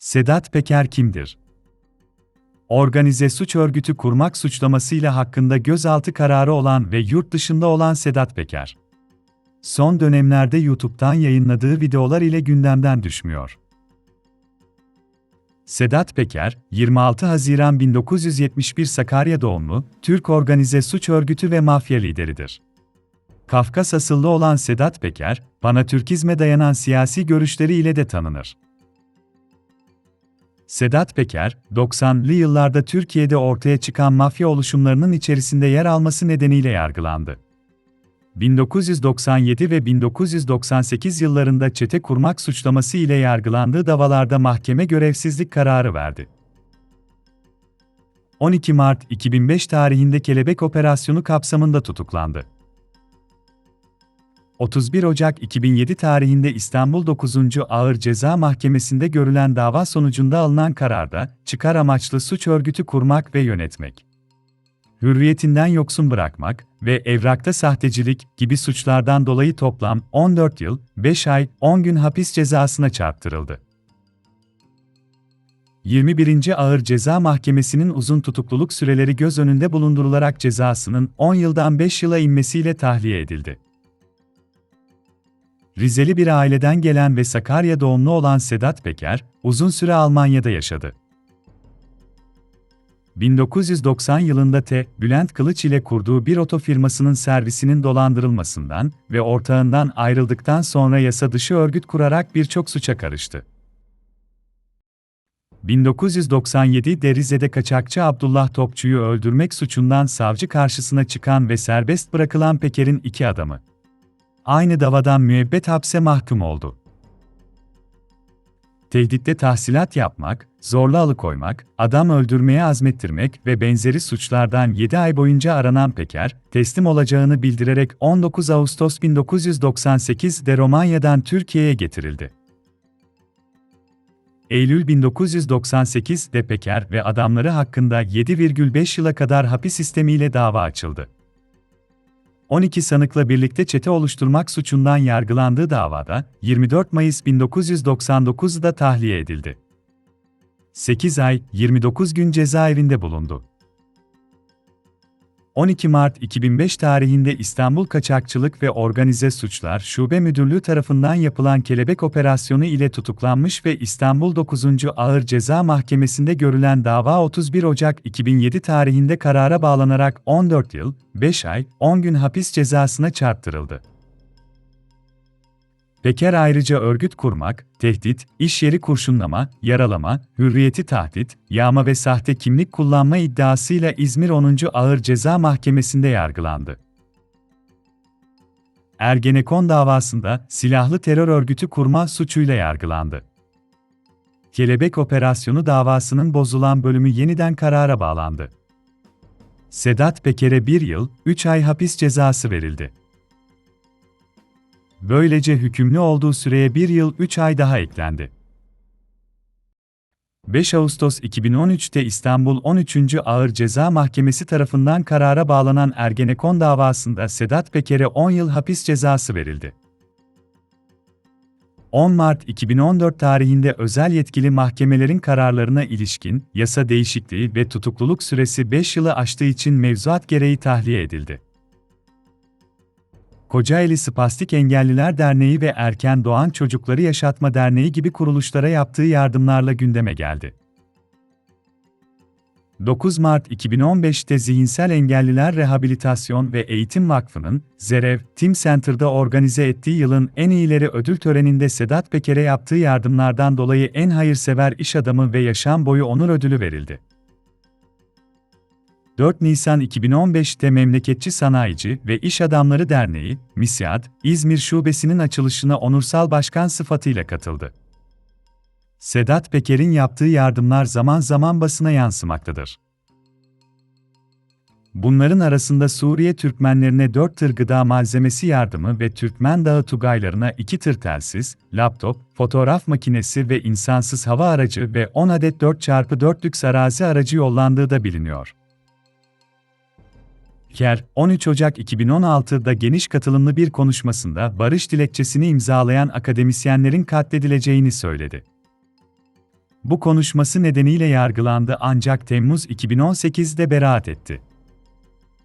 Sedat Peker kimdir? Organize suç örgütü kurmak suçlamasıyla hakkında gözaltı kararı olan ve yurt dışında olan Sedat Peker. Son dönemlerde YouTube'dan yayınladığı videolar ile gündemden düşmüyor. Sedat Peker, 26 Haziran 1971 Sakarya doğumlu, Türk organize suç örgütü ve mafya lideridir. Kafkas asıllı olan Sedat Peker, Panatürkizme dayanan siyasi görüşleri ile de tanınır. Sedat Peker, 90'lı yıllarda Türkiye'de ortaya çıkan mafya oluşumlarının içerisinde yer alması nedeniyle yargılandı. 1997 ve 1998 yıllarında çete kurmak suçlaması ile yargılandığı davalarda mahkeme görevsizlik kararı verdi. 12 Mart 2005 tarihinde Kelebek Operasyonu kapsamında tutuklandı. 31 Ocak 2007 tarihinde İstanbul 9. Ağır Ceza Mahkemesi'nde görülen dava sonucunda alınan kararda, çıkar amaçlı suç örgütü kurmak ve yönetmek, hürriyetinden yoksun bırakmak ve evrakta sahtecilik gibi suçlardan dolayı toplam 14 yıl, 5 ay, 10 gün hapis cezasına çarptırıldı. 21. Ağır Ceza Mahkemesi'nin uzun tutukluluk süreleri göz önünde bulundurularak cezasının 10 yıldan 5 yıla inmesiyle tahliye edildi. Rizeli bir aileden gelen ve Sakarya doğumlu olan Sedat Peker, uzun süre Almanya'da yaşadı. 1990 yılında T. Bülent Kılıç ile kurduğu bir oto firmasının servisinin dolandırılmasından ve ortağından ayrıldıktan sonra yasa dışı örgüt kurarak birçok suça karıştı. 1997'de Rize'de kaçakçı Abdullah Topçu'yu öldürmek suçundan savcı karşısına çıkan ve serbest bırakılan Peker'in iki adamı, aynı davadan müebbet hapse mahkum oldu. Tehditte tahsilat yapmak, zorla alıkoymak, adam öldürmeye azmettirmek ve benzeri suçlardan 7 ay boyunca aranan Peker, teslim olacağını bildirerek 19 Ağustos 1998'de Romanya'dan Türkiye'ye getirildi. Eylül 1998'de Peker ve adamları hakkında 7,5 yıla kadar hapis sistemiyle dava açıldı. 12 sanıkla birlikte çete oluşturmak suçundan yargılandığı davada 24 Mayıs 1999'da tahliye edildi. 8 ay, 29 gün cezaevinde bulundu. 12 Mart 2005 tarihinde İstanbul Kaçakçılık ve Organize Suçlar Şube Müdürlüğü tarafından yapılan Kelebek Operasyonu ile tutuklanmış ve İstanbul 9. Ağır Ceza Mahkemesi'nde görülen dava 31 Ocak 2007 tarihinde karara bağlanarak 14 yıl, 5 ay, 10 gün hapis cezasına çarptırıldı. Peker ayrıca örgüt kurmak, tehdit, iş yeri kurşunlama, yaralama, hürriyeti tahdit, yağma ve sahte kimlik kullanma iddiasıyla İzmir 10. Ağır Ceza Mahkemesi'nde yargılandı. Ergenekon davasında silahlı terör örgütü kurma suçuyla yargılandı. Kelebek Operasyonu davasının bozulan bölümü yeniden karara bağlandı. Sedat Peker'e bir yıl, 3 ay hapis cezası verildi. Böylece hükümlü olduğu süreye bir yıl 3 ay daha eklendi. 5 Ağustos 2013'te İstanbul 13. Ağır Ceza Mahkemesi tarafından karara bağlanan Ergenekon davasında Sedat Peker'e 10 yıl hapis cezası verildi. 10 Mart 2014 tarihinde özel yetkili mahkemelerin kararlarına ilişkin yasa değişikliği ve tutukluluk süresi 5 yılı aştığı için mevzuat gereği tahliye edildi. Kocaeli Spastik Engelliler Derneği ve Erken Doğan Çocukları Yaşatma Derneği gibi kuruluşlara yaptığı yardımlarla gündeme geldi. 9 Mart 2015'te Zihinsel Engelliler Rehabilitasyon ve Eğitim Vakfı'nın Zerev Team Center'da organize ettiği yılın en iyileri ödül töreninde Sedat Peker'e yaptığı yardımlardan dolayı en hayırsever iş adamı ve yaşam boyu onur ödülü verildi. 4 Nisan 2015'te Memleketçi Sanayici ve İş Adamları Derneği, MİSYAD, İzmir Şubesi'nin açılışına onursal başkan sıfatıyla katıldı. Sedat Peker'in yaptığı yardımlar zaman zaman basına yansımaktadır. Bunların arasında Suriye Türkmenlerine 4 tır gıda malzemesi yardımı ve Türkmen Dağı Tugaylarına 2 tır telsiz, laptop, fotoğraf makinesi ve insansız hava aracı ve 10 adet 4x4 lüks arazi aracı yollandığı da biliniyor. Ker, 13 Ocak 2016'da geniş katılımlı bir konuşmasında barış dilekçesini imzalayan akademisyenlerin katledileceğini söyledi. Bu konuşması nedeniyle yargılandı ancak Temmuz 2018'de beraat etti.